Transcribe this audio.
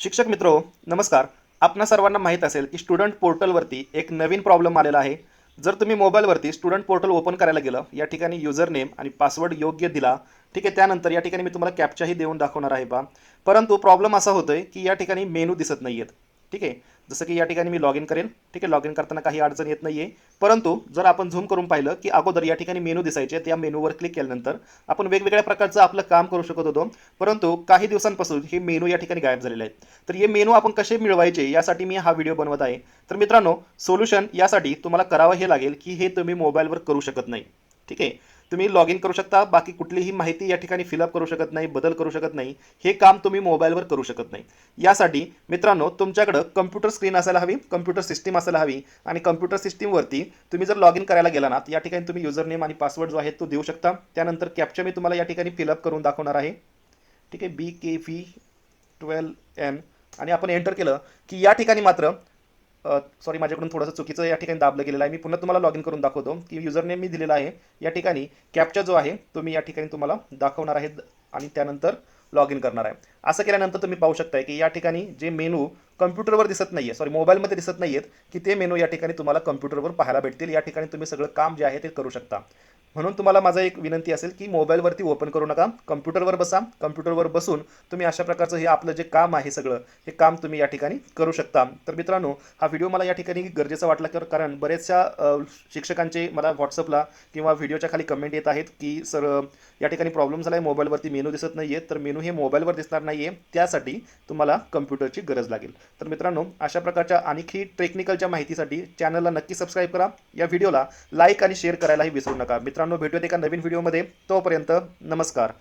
शिक्षक मित्रो नमस्कार. आपणा सर्वांना माहीत असेल की स्टुडंट पोर्टलवरती एक नवीन प्रॉब्लेम आलेला आहे. जर तुम्ही मोबाईलवरती स्टुडंट पोर्टल ओपन करायला गेलं या ठिकाणी युजर नेम आणि पासवर्ड योग्य दिला ठीक आहे त्यानंतर या ठिकाणी मी तुम्हाला कॅप्चाही देऊन दाखवणार आहे बा. परंतु प्रॉब्लेम असा होतोय की या ठिकाणी मेनू दिसत नाही आहेत ठीक आहे? जसं की या ठिकाणी मी लॉग इन करेन. ठीक आहे? लॉग इन करताना काही अडचण येत नाही आहे परंतु जर आपण झूम करून पाहिलं की अगोदर या ठिकाणी मेनू दिसायचे त्या मेनूवर क्लिक केल्यानंतर आपण वेगवेगळ्या प्रकारचं आपलं काम करू शकत होतो. परंतु काही दिवसांपासून हे मेनू या ठिकाणी गायब झालेले आहेत. तर हे मेनू आपण कसे मिळवायचे यासाठी मी हा व्हिडिओ बनवत आहे. तर मित्रांनो सोल्युशन यासाठी तुम्हाला करावं हे लागेल की हे तुम्ही मोबाईलवर करू शकत नाही. ठीक आहे? तुम्ही लॉग इन करू शकता बाकी कुठलीही माहिती या ठिकाणी फिलअप करू शकत नाही बदल करू शकत नाही हे काम तुम्ही मोबाईलवर करू शकत नाही. यासाठी मित्रांनो तुमच्याकडं कम्प्युटर स्क्रीन असायला हवी कम्प्युटर सिस्टीम असायला हवी आणि कम्प्युटर सिस्टीमवरती तुम्ही जर लॉग इन करायला गेला ना या ठिकाणी तुम्ही युजर नेम आणि पासवर्ड जो आहे तो देऊ शकता. त्यानंतर कॅप्चा मी तुम्हाला या ठिकाणी फिलअप करून दाखवणार आहे. ठीक आहे B K V twelve N आणि आपण एंटर केलं की या ठिकाणी मात्र सॉरी माझ्याकडून थोडंसं चुकीचं या ठिकाणी दाबलं गेलेलं आहे. मी पुन्हा तुम्हाला लॉग इन करून दाखवतो की युजर नेम मी दिलेला आहे. या ठिकाणी कॅपचा जो आहे तो मी या ठिकाणी तुम्हाला दाखवणार आहे आणि त्यानंतर लॉग इन करणार आहे. असं केल्यानंतर तुम्ही पाहू शकताय की या ठिकाणी जे मेनू कम्प्युटरवर दिसत नाही आहे सॉरी मोबाईलमध्ये दिसत नाही आहेत की ते मेनू या ठिकाणी तुम्हाला कम्प्युटरवर पाहायला भेटतील. या ठिकाणी तुम्ही सगळं काम जे आहे ते करू शकता. म्हणून तुम्हाला माझा एक विनंती असेल की मोबाईलवरती ओपन करू नका कम्प्युटरवर बसा कम्प्युटरवर बसून तुम्ही अशा प्रकारचं हे आपलं जे काम आहे सगळं हे काम तुम्ही या ठिकाणी करू शकता. तर मित्रांनो हा व्हिडिओ मला या ठिकाणी गरजेचा वाटला कर कारण बरेचशा शिक्षकांचे मला व्हॉट्सअपला किंवा व्हिडिओच्या खाली कमेंट येत आहेत की सर या ठिकाणी प्रॉब्लेम झाला आहे मोबाईलवरती मेनू दिसत नाही आहे तर मेनू हे मोबाईलवर दिसणार नाही आहे त्यासाठी तुम्हाला कम्प्युटरची गरज लागेल. तर मित्रांनो अशा प्रकारच्या आणखी टेक्निकलच्या माहितीसाठी चॅनलला नक्की सबस्क्राईब करा. या व्हिडिओला लाईक आणि शेअर करायलाही विसरू नका. मित्र मित्रांनो भेटूयात एका नवीन व्हिडिओमध्ये तोपर्यंत नमस्कार.